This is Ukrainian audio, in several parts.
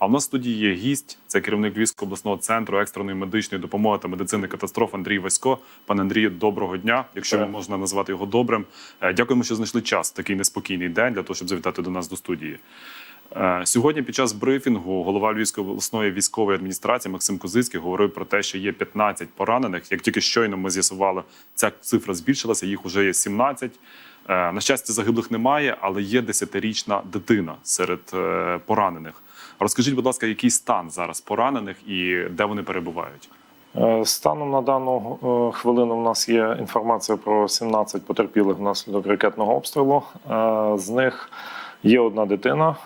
А в нас в студії є гість, це керівник Львівського обласного центру екстреної медичної допомоги та медицини катастроф Андрій Васько. Пане Андрію, доброго дня, якщо Так. можна назвати його добрим. Е, Дякуємо, що знайшли час такий неспокійний день для того, щоб завітати до нас до студії. Е, Сьогодні під час брифінгу голова Львівської обласної військової адміністрації Максим Козицький говорив про те, що є 15 поранених. Як тільки щойно ми з'ясували, ця цифра збільшилася, їх вже є 17. Е, На щастя, загиблих немає, але є 10-річна дитина серед поранених. Розкажіть, будь ласка, який стан зараз поранених і де вони перебувають? Е, Станом на дану е, хвилину в нас є інформація про 17 потерпілих внаслідок ракетного обстрілу. Е, З них є одна дитина.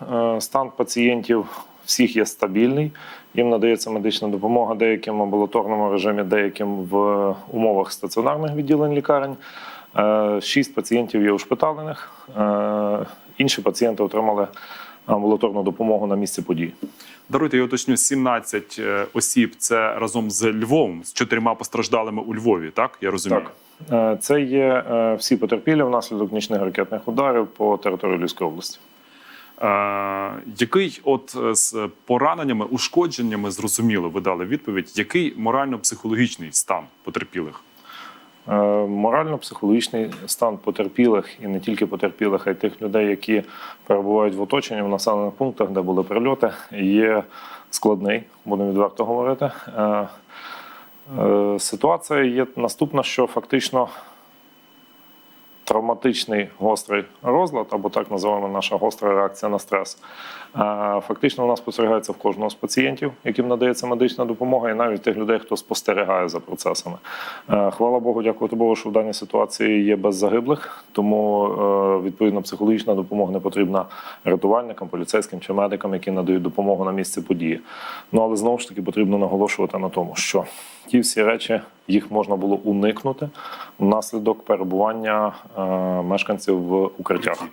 Стан пацієнтів всіх є стабільний. Їм надається медична допомога деяким в амбулаторному режимі, деяким в умовах стаціонарних відділень лікарень. Шість пацієнтів є ушпиталених. Інші пацієнти отримали амбулаторну допомогу на місці події. Даруйте, я уточню, 17 е, осіб це разом з Львовом, з чотирма постраждалими у Львові, так? Я розумію. Так. Е, Це є е, всі потерпілі внаслідок нічних ракетних ударів по території Львівської області. Е, який от з пораненнями, ушкодженнями, зрозуміло, ви дали відповідь, який морально-психологічний стан потерпілих? Е, Морально-психологічний стан потерпілих і не тільки потерпілих, а й тих людей, які перебувають в оточенні в населених пунктах, де були прильоти, є складний, будемо відверто говорити. Е, е, Ситуація є наступна, що фактично травматичний гострий розлад, або так називаємо наша гостра реакція на стрес. Фактично, вона спостерігається в кожного з пацієнтів, яким надається медична допомога, і навіть тих людей, хто спостерігає за процесами. Хвала Богу, дякувати Богу, що в даній ситуації є без загиблих, тому е, відповідно психологічна допомога не потрібна рятувальникам, поліцейським чи медикам, які надають допомогу на місці події. Ну але знову ж таки потрібно наголошувати на тому, що ті всі речі їх можна було уникнути внаслідок перебування е, мешканців в укриттях.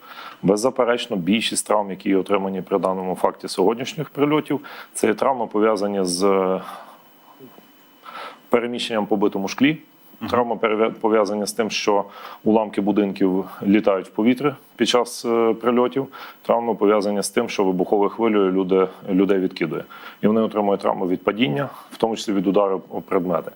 Беззаперечно, більшість травм, які отримані при даному факті сьогоднішніх прильотів, це травми пов'язані з е, переміщенням по битому шклі. Травми перев'я- пов'язані з тим, що уламки будинків літають в повітря під час е, прильотів. Травми пов'язані з тим, що вибуховою хвилею люди, людей відкидує. І вони отримують травми від падіння, в тому числі від удару об предмети.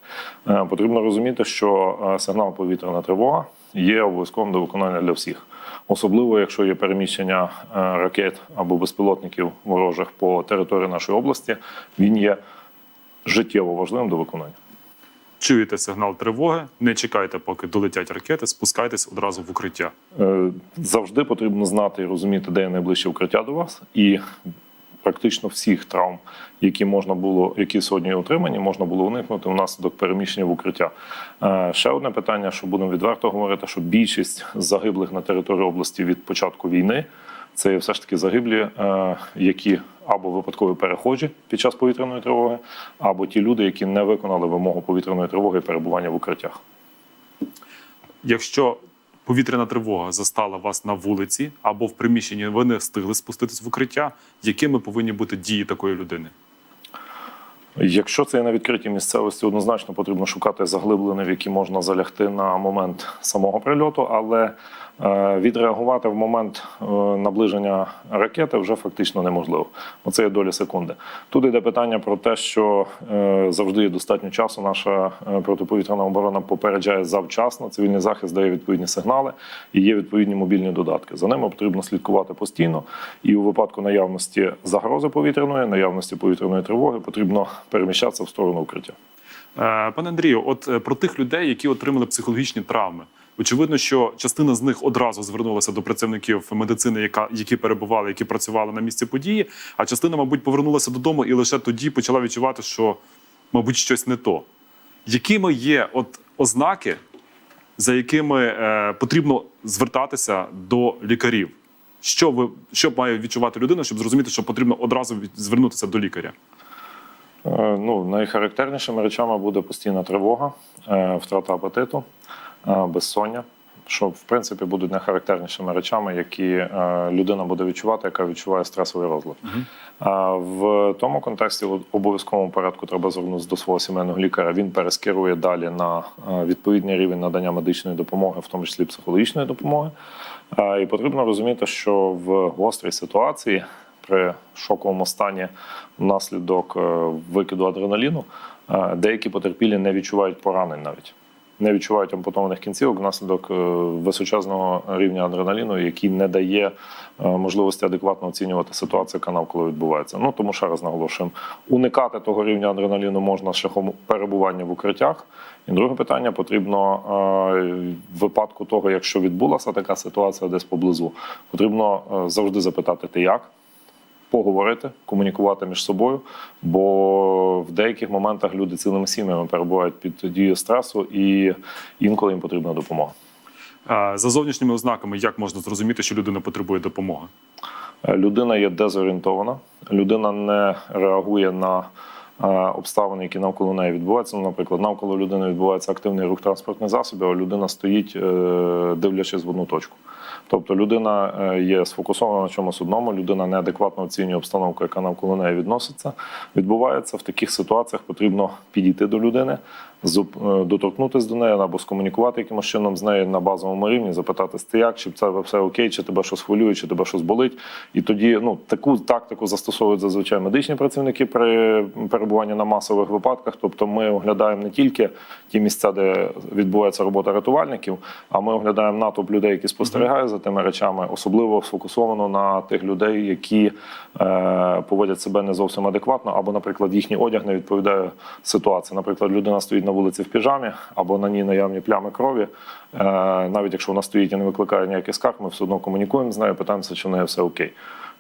Е, Потрібно розуміти, що е, сигнал повітряна тривога є обов'язковим до виконання для всіх. Особливо, якщо є переміщення ракет або безпілотників ворожих по території нашої області, він є життєво важливим до виконання. Чуєте сигнал тривоги, не чекайте, поки долетять ракети, спускайтесь одразу в укриття. Е, Завжди потрібно знати і розуміти, де є найближче укриття до вас, і практично всіх травм, які можна було, які сьогодні отримані, можна було уникнути внаслідок переміщення в укриття. Е, Ще одне питання, що будемо відверто говорити, що більшість загиблих на території області від початку війни. Це все ж таки загиблі, е, які або випадкові перехожі під час повітряної тривоги, або ті люди, які не виконали вимогу повітряної тривоги і перебування в укриттях. Якщо повітряна тривога застала вас на вулиці або в приміщенні, ви не встигли спуститись в укриття, якими повинні бути дії такої людини? Якщо це є на відкритій місцевості, однозначно потрібно шукати заглиблини, в які можна залягти на момент самого прильоту, але е, відреагувати в момент е, наближення ракети вже фактично неможливо. Оце є доля секунди. Тут йде питання про те, що е, завжди є достатньо часу. Наша протиповітряна оборона попереджає завчасно. Цивільний захист дає відповідні сигнали і є відповідні мобільні додатки. За ними потрібно слідкувати постійно. І у випадку наявності загрози повітряної, наявності повітряної тривоги потрібно переміщатися в сторону укриття. Е, Пане Андрію, от е, про тих людей, які отримали психологічні травми. Очевидно, що частина з них одразу звернулася до працівників медицини, яка які перебували, які працювали на місці події. А частина, мабуть, повернулася додому і лише тоді почала відчувати, що, мабуть, щось не то. Якими є от ознаки, за якими е, потрібно звертатися до лікарів? Що ви що має відчувати людина, щоб зрозуміти, що потрібно одразу звернутися до лікаря? Е, Ну, найхарактернішими речами буде постійна тривога, е, втрата апетиту, е, безсоння, що в принципі будуть найхарактернішими речами, які людина буде відчувати, яка відчуває стресовий розлад. А В тому контексті в обов'язковому порядку треба звернутися до свого сімейного лікаря. Він перескерує далі на відповідний рівень надання медичної допомоги, в тому числі психологічної допомоги. І потрібно розуміти, що в гострій ситуації при шоковому стані внаслідок е, викиду адреналіну, е, деякі потерпілі не відчувають поранень навіть. Не відчувають ампутованих кінцівок внаслідок е, височезного рівня адреналіну, який не дає можливості адекватно оцінювати ситуацію, яка навколо відбувається. Ну тому ще раз наголошуємо, уникати того рівня адреналіну можна шляхом перебування в укриттях. І друге питання потрібно в випадку того, якщо відбулася така ситуація десь поблизу, потрібно завжди запитати ти як. Поговорити, комунікувати між собою, бо в деяких моментах люди цілими сім'ями перебувають під дією стресу, і інколи їм потрібна допомога. За зовнішніми ознаками, як можна зрозуміти, що людина потребує допомоги? Е, Людина є дезорієнтована, людина не реагує на е, обставини, які навколо неї відбуваються. Наприклад, навколо людини відбувається активний рух транспортних засобів, а людина стоїть, е, дивлячись в одну точку. Тобто людина е, є сфокусована на чомусь одному, людина неадекватно оцінює обстановку, яка навколо неї відноситься. Відбувається в таких ситуаціях потрібно підійти до людини, доторкнутися до неї або скомунікувати якимось чином з нею на базовому рівні, запитати ти як, чи це все окей, чи тебе щось хвилює, чи тебе щось болить. І тоді ну таку тактику застосовують зазвичай медичні працівники при перебуванні на масових випадках. Тобто ми оглядаємо не тільки ті місця, де відбувається робота рятувальників, а ми оглядаємо натовп людей, які спостерігають за тими речами, особливо сфокусовано на тих людей, які е, поводять себе не зовсім адекватно, або, наприклад, їхній одяг не відповідає ситуації. Наприклад, людина стоїть на вулиці в піжамі, або на ній наявні плями крові. Е, навіть якщо вона стоїть і не викликає ніяких скарг, ми все одно комунікуємо з нею, питаємося, чи в неї все окей.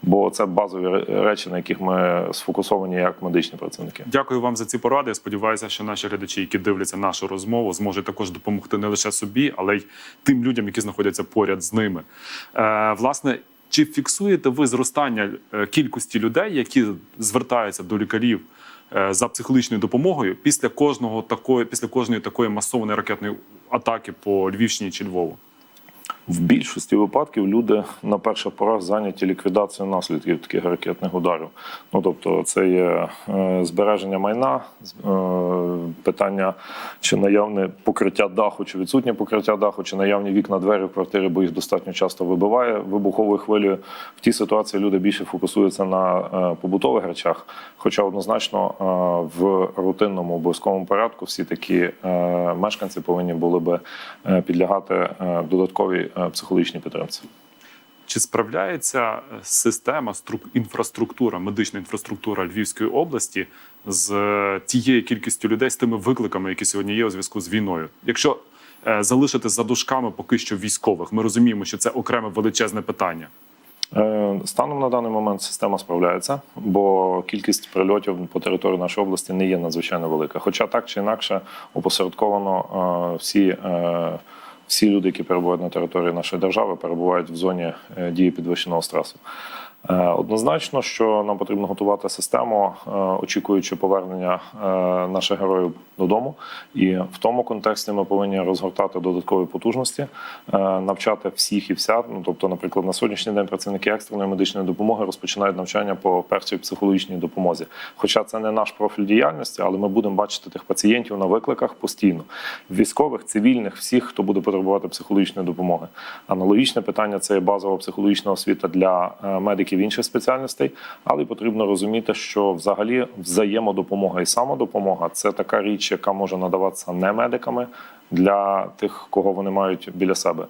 Бо це базові речі, на яких ми сфокусовані як медичні працівники. Дякую вам за ці поради. Я Сподіваюся, що наші глядачі, які дивляться нашу розмову, зможуть також допомогти не лише собі, але й тим людям, які знаходяться поряд з ними. Е, власне, чи фіксуєте ви зростання е, кількості людей, які звертаються до лікарів за психологічною допомогою після кожного такої, після кожної такої масованої ракетної атаки по Львівщині чи Львову? В більшості випадків люди на перших порах зайняті ліквідацією наслідків таких ракетних ударів. Ну тобто, це є е, збереження майна, е, питання чи наявне покриття даху, чи відсутнє покриття даху, чи наявні вікна, двері в квартирі, бо їх достатньо часто вибиває вибуховою хвилею. В тій ситуації люди більше фокусуються на е, побутових речах. Хоча однозначно в рутинному обов'язковому порядку всі такі мешканці повинні були би підлягати додатковій психологічній підтримці. Чи справляється е, система струк- інфраструктура, медична інфраструктура Львівської області з е, тією кількістю людей з тими викликами, які сьогодні є у зв'язку з війною? Якщо е, залишити за дужками поки що військових, ми розуміємо, що це окреме величезне питання. Е, Станом на даний момент система справляється, бо кількість прильотів по території нашої області не є надзвичайно велика. Хоча так чи інакше опосередковано е, всі, е, всі люди, які перебувають на території нашої держави, перебувають в зоні е, дії підвищеного стресу. Е, Однозначно, що нам потрібно готувати систему, е, очікуючи повернення е, наших героїв додому. І в тому контексті ми повинні розгортати додаткові потужності, навчати всіх і вся. Ну тобто, наприклад, на сьогоднішній день працівники екстреної медичної допомоги розпочинають навчання по першій психологічній допомозі. Хоча це не наш профіль діяльності, але ми будемо бачити тих пацієнтів на викликах постійно. Військових, цивільних, всіх, хто буде потребувати психологічної допомоги. Аналогічне питання це базова психологічна освіта для е, медиків інших спеціальностей, але й потрібно розуміти, що взагалі взаємодопомога і самодопомога це така річ, яка може надаватися не медиками для тих, кого вони мають біля себе,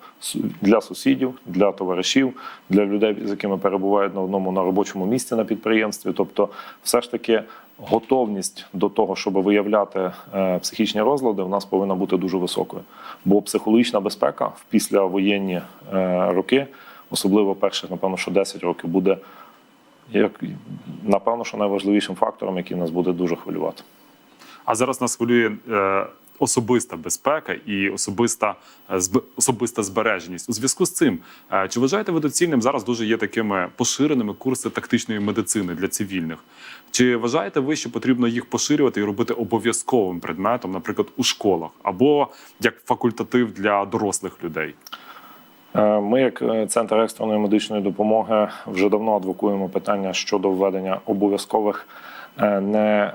для сусідів, для товаришів, для людей, з якими перебувають на одному на робочому місці на підприємстві. Тобто, все ж таки. Готовність до того, щоб виявляти е, психічні розлади, в нас повинна бути дуже високою. Бо психологічна безпека в післявоєнні е, роки, особливо перших, напевно, що 10 років, буде як напевно, що найважливішим фактором, який нас буде дуже хвилювати. А зараз нас хвилює е, особиста безпека і особиста, е, зб- особиста збереженість. У зв'язку з цим, е, чи вважаєте ви доцільним зараз дуже є такими поширеними курси тактичної медицини для цивільних? Чи вважаєте ви, що потрібно їх поширювати і робити обов'язковим предметом, наприклад, у школах або як факультатив для дорослих людей? Е, Ми, як е, центр екстреної медичної допомоги, вже давно адвокуємо питання щодо введення обов'язкових е, не.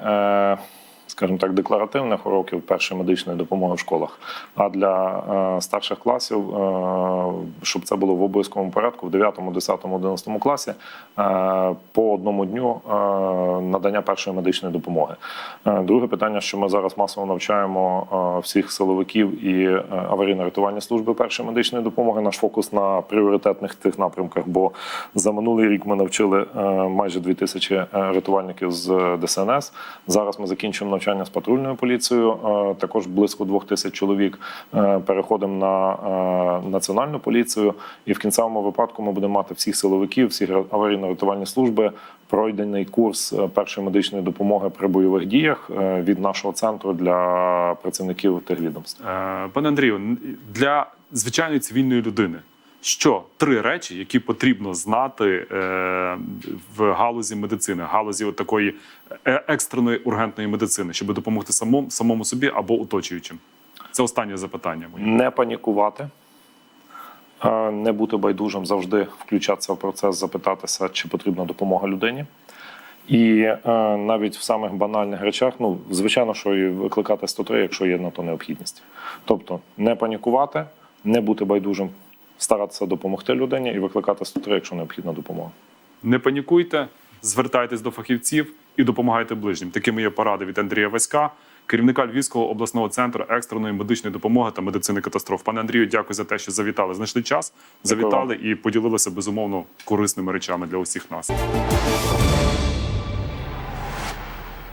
Скажімо так, декларативних уроків першої медичної допомоги в школах. А для е, старших класів, е, щоб це було в обов'язковому порядку, в 9, 10, 11 класі е, по одному дню надання першої медичної допомоги. Друге питання, що ми зараз масово навчаємо всіх силовиків і аварійно-рятувальні служби першої медичної допомоги. Наш фокус на пріоритетних тих напрямках. Бо за минулий рік ми навчили майже 2000 е, рятувальників з ДСНС. Зараз ми закінчуємо навчання з патрульною поліцією. е, Також близько 2000 чоловік е, переходимо на е, національну поліцію. І в кінцевому випадку ми будемо мати всіх силовиків, всі аварійно-рятувальні служби. Пройдений курс першої медичної допомоги при бойових діях від нашого центру для працівників тих відомств. Пане Андрію, для звичайної цивільної людини, що три речі, які потрібно знати е, в галузі медицини, галузі такої е, екстреної ургентної медицини, щоб допомогти самому, самому собі або оточуючим? Це останнє запитання. моє. Не панікувати, е, не бути байдужим, завжди включатися в процес, запитатися, чи потрібна допомога людині. І е, навіть в самих банальних речах, ну звичайно, що і викликати 103, якщо є на то необхідність. Тобто не панікувати, не бути байдужим, старатися допомогти людині і викликати 103, якщо необхідна допомога. Не панікуйте, звертайтесь до фахівців і допомагайте ближнім. Такими є поради від Андрія Васька, керівника Львівського обласного центру екстреної медичної допомоги та медицини катастроф. Пане Андрію, дякую за те, що завітали. Знайшли час, завітали і поділилися безумовно корисними речами для усіх нас.